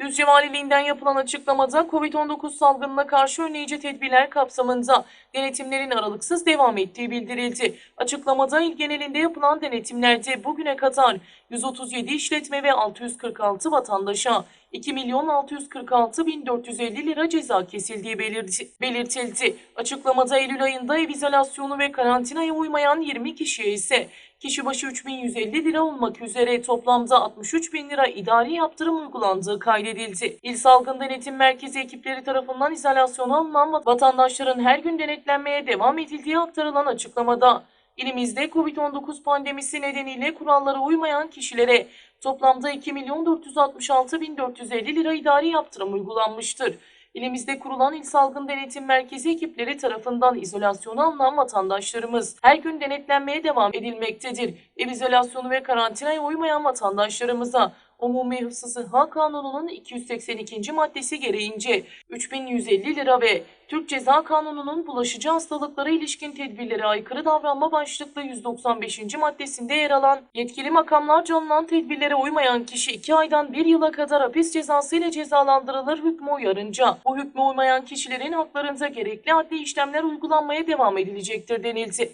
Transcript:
Düzce Valiliğinden yapılan açıklamada COVID-19 salgınına karşı önleyici tedbirler kapsamında denetimlerin aralıksız devam ettiği bildirildi. Açıklamada il genelinde yapılan denetimlerde bugüne kadar 137 işletme ve 646 vatandaşa 2 milyon 646 bin 450 lira ceza kesildiği belirti- belirtildi. Açıklamada Eylül ayında ev izolasyonu ve karantinaya uymayan 20 kişiye ise kişi başı 3150 lira olmak üzere toplamda 63 bin lira idari yaptırım uygulandığı kaydedildi. İl Salgın Denetim Merkezi ekipleri tarafından izolasyona alınan vatandaşların her gün denetlenmeye devam edildiği aktarılan açıklamada İlimizde Covid-19 pandemisi nedeniyle kurallara uymayan kişilere toplamda 2 milyon 466 bin 450 lira idari yaptırım uygulanmıştır. İlimizde kurulan İl Salgın Denetim Merkezi ekipleri tarafından izolasyona alınan vatandaşlarımız her gün denetlenmeye devam edilmektedir. Ev izolasyonu ve karantinaya uymayan vatandaşlarımıza Umumi Hıfzı Sıha Kanunu'nun 282. maddesi gereğince 3150 lira ve Türk Ceza Kanunu'nun bulaşıcı hastalıklara ilişkin tedbirlere aykırı davranma başlıklı 195. maddesinde yer alan yetkili makamlarca alınan tedbirlere uymayan kişi 2 aydan 1 yıla kadar hapis cezası ile cezalandırılır hükmü uyarınca bu hükmü uymayan kişilerin haklarında gerekli adli işlemler uygulanmaya devam edilecektir denildi.